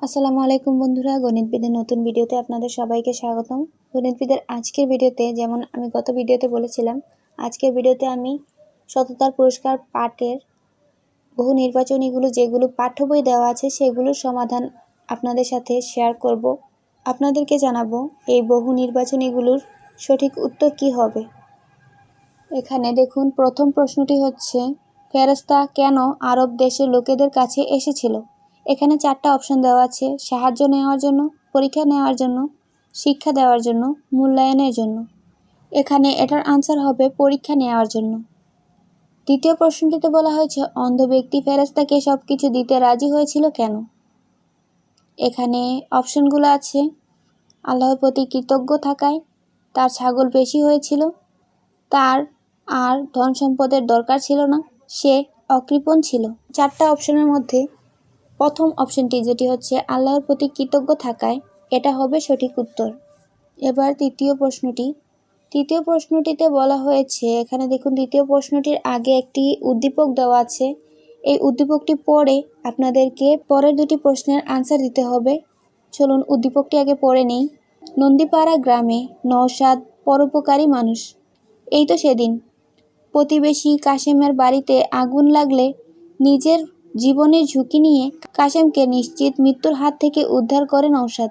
আসসালামু আলাইকুম বন্ধুরা গণিতবিদের নতুন ভিডিওতে আপনাদের সবাইকে স্বাগতম। গণিতবিদের আজকের ভিডিওতে যেমন আমি গত ভিডিওতে বলেছিলাম, আজকের ভিডিওতে আমি সততার পুরস্কার পাঠের বহু নির্বাচনীগুলো যেগুলো পাঠ্য বই দেওয়া আছে সেগুলোর সমাধান আপনাদের সাথে শেয়ার করব। আপনাদেরকে জানাব এই বহু নির্বাচনীগুলোর সঠিক উত্তর কি হবে। এখানে দেখুন, প্রথম প্রশ্নটি হচ্ছে ফেরস্তা কেন আরব দেশের লোকেদের কাছে এসেছিল? এখানে চারটা অপশন দেওয়া আছে। সাহায্য নেওয়ার জন্য, পরীক্ষা নেওয়ার জন্য, শিক্ষা দেওয়ার জন্য, মূল্যায়নের জন্য। এখানে এটার আনসার হবে পরীক্ষা নেওয়ার জন্য। দ্বিতীয় প্রশ্নটিতে বলা হয়েছে, অন্ধ ব্যক্তি ফেরেস্তাকে সব কিছু দিতে রাজি হয়েছিল কেন? এখানে অপশনগুলো আছে। আল্লাহর প্রতি কৃতজ্ঞ থাকায় তার ছাগল বেশি হয়েছিল। তার আর ধন সম্পদের দরকার ছিল না। সে অকৃপণ ছিল। চারটা অপশনের মধ্যে প্রথম অপশনটি যেটি হচ্ছে, আল্লাহর প্রতি কৃতজ্ঞ থাকায় এটা হবে সঠিক উত্তর। এবার তৃতীয় প্রশ্নটি। তৃতীয় প্রশ্নটিতে বলা হয়েছে, এখানে দেখুন দ্বিতীয় প্রশ্নটির আগে একটি উদ্দীপক দেওয়া আছে। এই উদ্দীপকটি পড়ে আপনাদেরকে পরের দুটি প্রশ্নের আনসার দিতে হবে। চলুন, উদ্দীপকটি আগে পড়ে নেই। নন্দীপাড়া গ্রামে নওশাদ পরোপকারী মানুষ। এই তো সেদিন। প্রতিবেশী কাশেমের বাড়িতে আগুন লাগলে নিজের জীবনের ঝুঁকি নিয়ে কাশেমকে নিশ্চিত মৃত্যুর হাত থেকে উদ্ধার করে নওশাদ।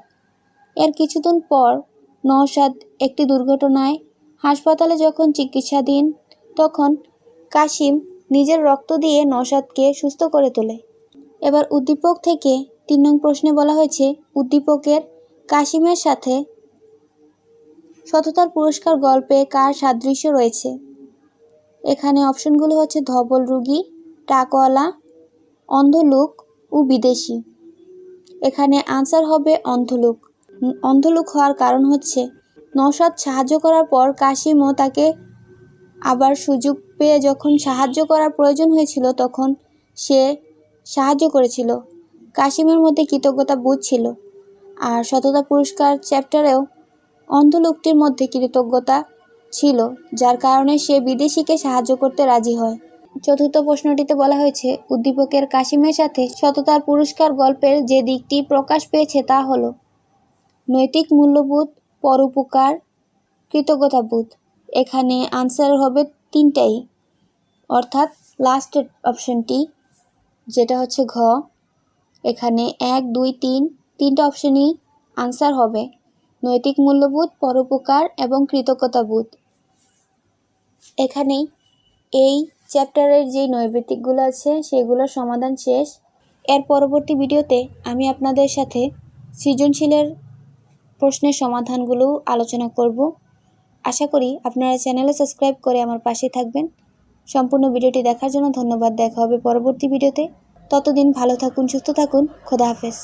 এর কিছুদিন পর নওশাদ একটি দুর্ঘটনায় হাসপাতালে যখন চিকিৎসাধীন, তখন কাশিম নিজের রক্ত দিয়ে নওশাদকে সুস্থ করে তোলে। এবার উদ্দীপক থেকে তিন নং প্রশ্নে বলা হয়েছে, উদ্দীপকের কাশিমের সাথে সততার পুরস্কার গল্পে কার সাদৃশ্য রয়েছে? এখানে অপশনগুলো হচ্ছে ধবল রুগী টাকওয়ালা অন্ধলোক ও বিদেশি। এখানে আনসার হবে অন্ধলোক। অন্ধলোক হওয়ার কারণ হচ্ছে নসাদ সাহায্য করার পর কাশিমও তাকে আবার সুযোগ পেয়ে যখন সাহায্য করার প্রয়োজন হয়েছিল তখন সে সাহায্য করেছিল। কাশিমের মধ্যে কৃতজ্ঞতা বোধ ছিল। আর সততা পুরস্কার চ্যাপ্টারেও অন্ধলোকটির মধ্যে কৃতজ্ঞতা ছিল, যার কারণে সে বিদেশিকে সাহায্য করতে রাজি হয়। চতুর্থ প্রশ্নটিতে বলা হয়েছে, উদ্দীপকের কাশিমের সাথে সততার পুরস্কার গল্পের যে দিকটি প্রকাশ পেয়েছে তা হল নৈতিক মূল্যবোধ, পরোপকার, কৃতজ্ঞতাবোধ। এখানে আনসার হবে তিনটাই। অর্থাৎ লাস্ট অপশনটি যেটা হচ্ছে ঘ। এখানে এক, দুই, তিন, তিনটা অপশনই আনসার হবে। নৈতিক মূল্যবোধ, পরোপকার এবং কৃতজ্ঞতাবোধ। এখানেই এই চ্যাপ্টারের যেই নৈবেতিকগুলো আছে সেগুলোর সমাধান শেষ। এর পরবর্তী ভিডিওতে আমি আপনাদের সাথে সৃজনশীলের প্রশ্নের সমাধানগুলো আলোচনা করব। আশা করি আপনারা চ্যানেলে সাবস্ক্রাইব করে আমার পাশে থাকবেন। সম্পূর্ণ ভিডিওটি দেখার জন্য ধন্যবাদ। দেখা হবে পরবর্তী ভিডিওতে। ততদিন ভালো থাকুন, সুস্থ থাকুন। খোদা হাফেজ।